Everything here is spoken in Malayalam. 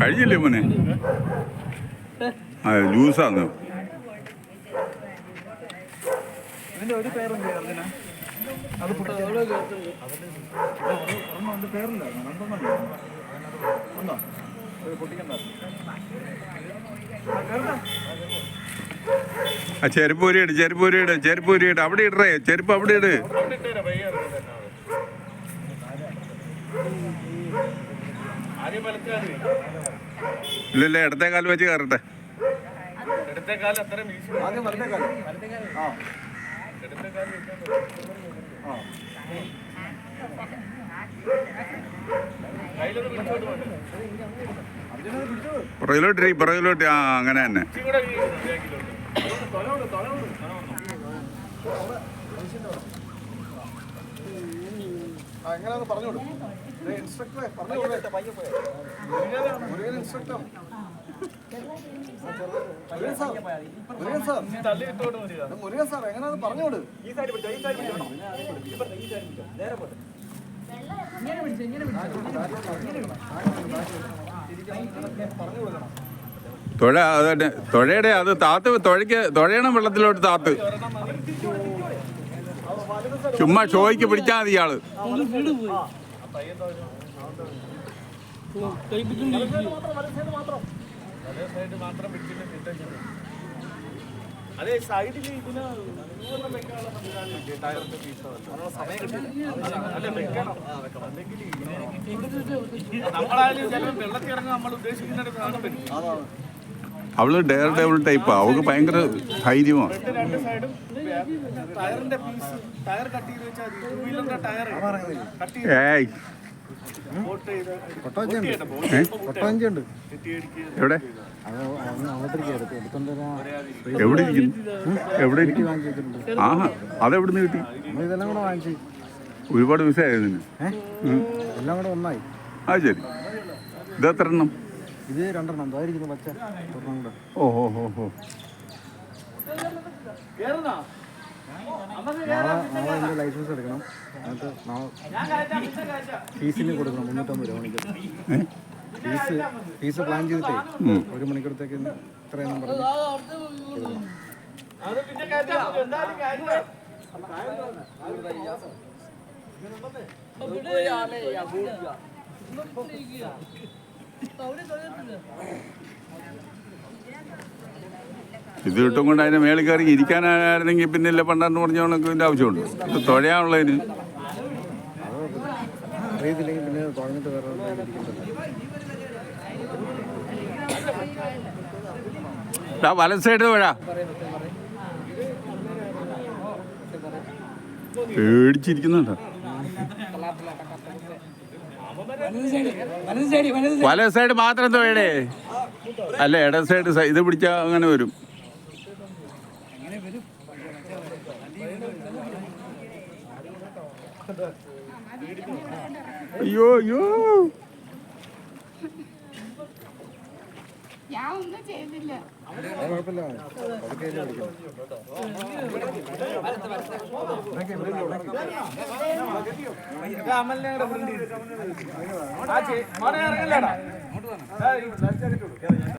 കഴിഞ്ഞില്ലേ മോനെ? ആ ജ്യൂസാന്ന് പേരില്ല രണ്ടെണ്ണം ഒന്നോ അത് പൊട്ടിക്കണ്ട ആ, കേറണ്ട. ആ ചെരുപ്പ് ഊരിയിട് ചെരുപ്പ് ഊരിയിട് ചെരുപ്പ് ഊരിയിട്. അവിടെ ഇടറേ ചെരുപ്പ് അവിടെ ഇട്. തന്നെ. ഇല്ലല്ല ഇടത്തെ കാൽ വെച്ച് കയറട്ടെ. പുറകിലോട്ടി പുറകിലോട്ടി. ആ അങ്ങനെ ആദ്യം എങ്ങനെയാന്ന് പറഞ്ഞോളൂ ഇൻസ്ട്രക്ടറെ പറഞ്ഞോളൂ. Murugan instructor. Murugan sir, Murugan sir. ഇത് മുരുകൻ സാർ എങ്ങനെയാന്ന് പറഞ്ഞോട് തുഴ അതന്നെ തുഴയുടെ അത് താത്ത് തുഴയ്ക്ക് തുഴയണം വെള്ളത്തിലോട്ട് താത്ത്. ചുമ്മാ ഷോയ്ക്ക് പിടിച്ചാ മതി ഇയാൾ അതെ സൈഡിൽ നമ്മളായാലും ഇറങ്ങാൻ നമ്മൾ ഉദ്ദേശിക്കുന്ന കാണാൻ പറ്റും അവൾ ഡെയർ ഡെവൽ ടൈപ്പാ അവൾക്ക് ഭയങ്കര ധൈര്യമാണ്. ഏയ്. എവിടെ? എവിടെ എവിടെ ആഹാ അതെവിടെ നിന്ന് കിട്ടി? ഒരുപാട് മിസ്സായിരുന്നു അത് ശരി. ഇത് എത്ര എണ്ണം? ഇത് രണ്ടെണ്ണം അതായിരിക്കുന്നു പച്ച ഒരെണ്ണം കൂടെ. ഓ ഹോ ഹോ കേറുന്നാ? നാളെ നാളെ എന്റെ ലൈസൻസ് എടുക്കണം. എന്നിട്ട് നാളെ ഫീസിന് കൊടുക്കണം മുന്നൂറ്റമ്പത് രൂപ മണിക്കൂർ? ഫീസ് ഫീസ് പ്ലാൻ ചെയ്തിട്ടേ ഒരു മണിക്കൂറത്തേക്ക് ഇത്രയെന്നും പറഞ്ഞു അത് ഇത് ഇട്ടും കൊണ്ട് അതിന്റെ മേളിൽ കയറി ഇരിക്കാനായിരുന്നെങ്കിൽ പിന്നെ ഇല്ല പണ്ടാണ്ട് പറഞ്ഞ കണക്ക് ഇതിന്റെ ആവശ്യമുണ്ട്. ഇത് തുഴയാനുള്ളതിന് വലസൈഡ് സൈഡ് തുഴ പേടിച്ചിരിക്കുന്നുണ്ടോ. വലത് സൈഡ് മാത്രം തുഴയടേ അല്ല ഇടത് സൈഡ് ഇത് പിടിച്ച അങ്ങനെ വരും. അയ്യോ അയ്യോ. ഞാൻ ഒന്നും ചെയ്തില്ല അമലിനെ